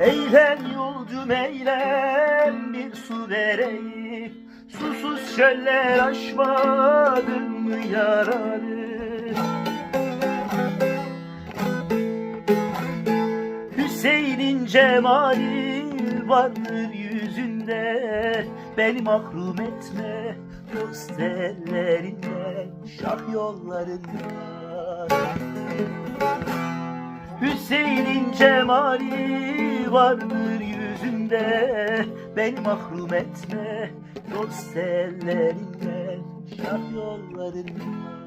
Eğlen yolcum eğlen bir su vereyim. Susuz çöller aşmadın mı yaradı Hüseyin'in cemali vardır yüzünde? Beni mahrum etme dost ellerinden Şah yollarından Hüseyin'in cemali vardır yüzünde. Beni mahrum etme dost ellerinden Şah yollarından